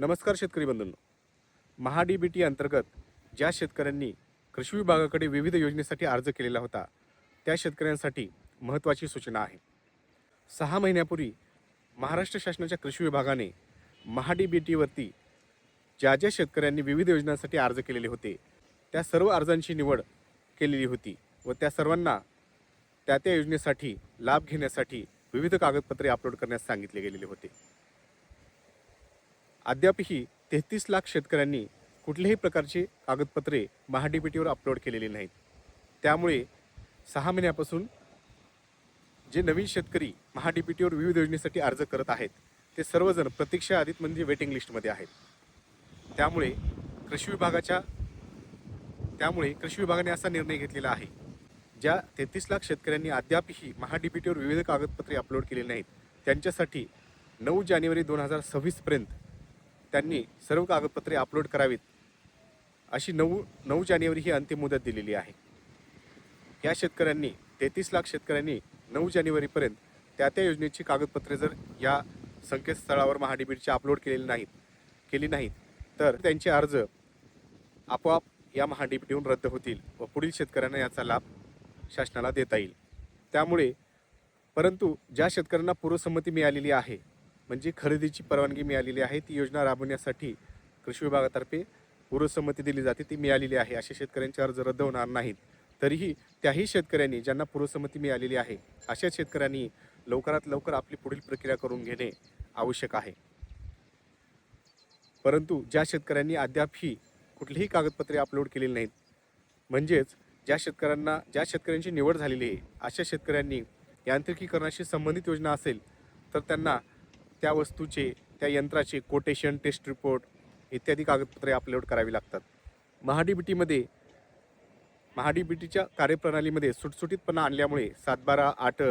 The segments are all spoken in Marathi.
नमस्कार शेतकरी बंधूंनो. महा डी बी टी अंतर्गत ज्या शेतकऱ्यांनी कृषी विभागाकडे विविध योजनेसाठी अर्ज केलेला होता त्या शेतकऱ्यांसाठी महत्त्वाची सूचना आहे. सहा महिन्यापूर्वी महाराष्ट्र शासनाच्या कृषी विभागाने महा डी बी टीवरती ज्या ज्या शेतकऱ्यांनी विविध योजनांसाठी अर्ज केलेले होते त्या सर्व अर्जांची निवड केलेली होती व त्या सर्वांना त्या त्या योजनेसाठी लाभ घेण्यासाठी विविध कागदपत्रे अपलोड करण्यास सांगितले गेलेले होते. अद्यापही तेहतीस लाख शेतकऱ्यांनी कुठल्याही प्रकारचे कागदपत्रे महाडीपीटीवर अपलोड केलेली नाहीत. त्यामुळे सहा महिन्यापासून जे नवीन शेतकरी महाडीपीटीवर विविध योजनेसाठी अर्ज करत आहेत ते सर्वजण प्रतीक्षा आधीत म्हणजे वेटिंग लिस्टमध्ये आहेत. त्यामुळे कृषी विभागाच्या त्यामुळे कृषी विभागाने असा निर्णय घेतलेला आहे ज्या तेहतीस लाख शेतकऱ्यांनी अद्यापही महाडीपीटीवर विविध कागदपत्रे अपलोड केलेली नाहीत. त्यांच्यासाठी नऊ जानेवारी दोन हजार सव्वीसपर्यंत त्यांनी सर्व कागदपत्रे अपलोड करावीत अशी नऊ नऊ जानेवारी ही अंतिम मुदत दिलेली आहे. या शेतकऱ्यांनी तेहतीस लाख शेतकऱ्यांनी नऊ जानेवारीपर्यंत त्या त्या योजनेची कागदपत्रे जर या संकेतस्थळावर महाडीबीडचे अपलोड केलेली नाहीत केली नाहीत तर त्यांचे अर्ज आपोआप या महाडीबीडीहून रद्द होतील व पुढील शेतकऱ्यांना याचा लाभ शासनाला देता येईल. त्यामुळे परंतु ज्या शेतकऱ्यांना पूर्वसंमती मिळालेली आहे म्हणजे खरेदीची परवानगी मिळालेली आहे. ती योजना राबवण्यासाठी कृषी विभागातर्फे पूर्वसंमती दिली जाते. ती मिळालेली आहे. अशा शेतकऱ्यांचे अर्ज रद्द होणार नाहीत. तरीही त्याही शेतकऱ्यांनी ज्यांना पूर्वसंमती मिळालेली आहे अशा शेतकऱ्यांनी लवकरात लवकर आपली पुढील प्रक्रिया करून घेणे आवश्यक आहे. परंतु ज्या शेतकऱ्यांनी अद्यापही कुठलीही कागदपत्रे अपलोड केलेली नाहीत म्हणजेच ज्या शेतकऱ्यांना ज्या शेतकऱ्यांची निवड झालेली आहे अशा शेतकऱ्यांनी यांत्रिकीकरणाशी संबंधित योजना असेल तर त्यांना त्या वस्तूचे त्या यंत्राचे कोटेशन टेस्ट रिपोर्ट इत्यादी कागदपत्रे अपलोड करावी लागतात. महाडीबीटीमध्ये महाडीबीटीच्या कार्यप्रणालीमध्ये सुटसुटीतपणा आणल्यामुळे सातबारा आठ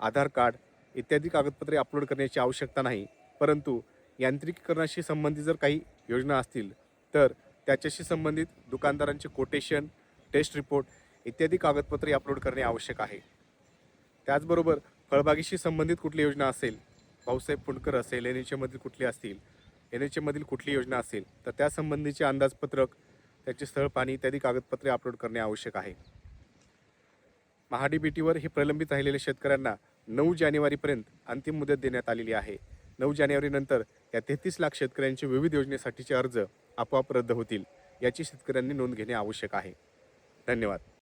आधार कार्ड इत्यादी कागदपत्रे अपलोड करण्याची आवश्यकता नाही. परंतु यांत्रिकीकरणाशी संबंधित जर काही योजना असतील तर त्याच्याशी संबंधित दुकानदारांचे कोटेशन टेस्ट रिपोर्ट इत्यादी कागदपत्रे अपलोड करणे आवश्यक आहे. त्याचबरोबर फळबागेशी संबंधित कुठली योजना असेल भाऊसाहेब पुणकर असेल एन एच एमधील कुठली असतील एन एच एमधील कुठली योजना असेल तर त्यासंबंधीचे अंदाजपत्रक त्याचे स्थळ पाणी इत्यादी कागदपत्रे अपलोड करणे आवश्यक आहे. महाडीबीटीवर हे प्रलंबित राहिलेल्या शेतकऱ्यांना नऊ जानेवारीपर्यंत अंतिम मुदत देण्यात आलेली आहे. नऊ जानेवारीनंतर या तेहतीस लाख शेतकऱ्यांचे विविध योजनेसाठीचे अर्ज आपोआप रद्द होतील याची शेतकऱ्यांनी नोंद घेणे आवश्यक आहे. धन्यवाद.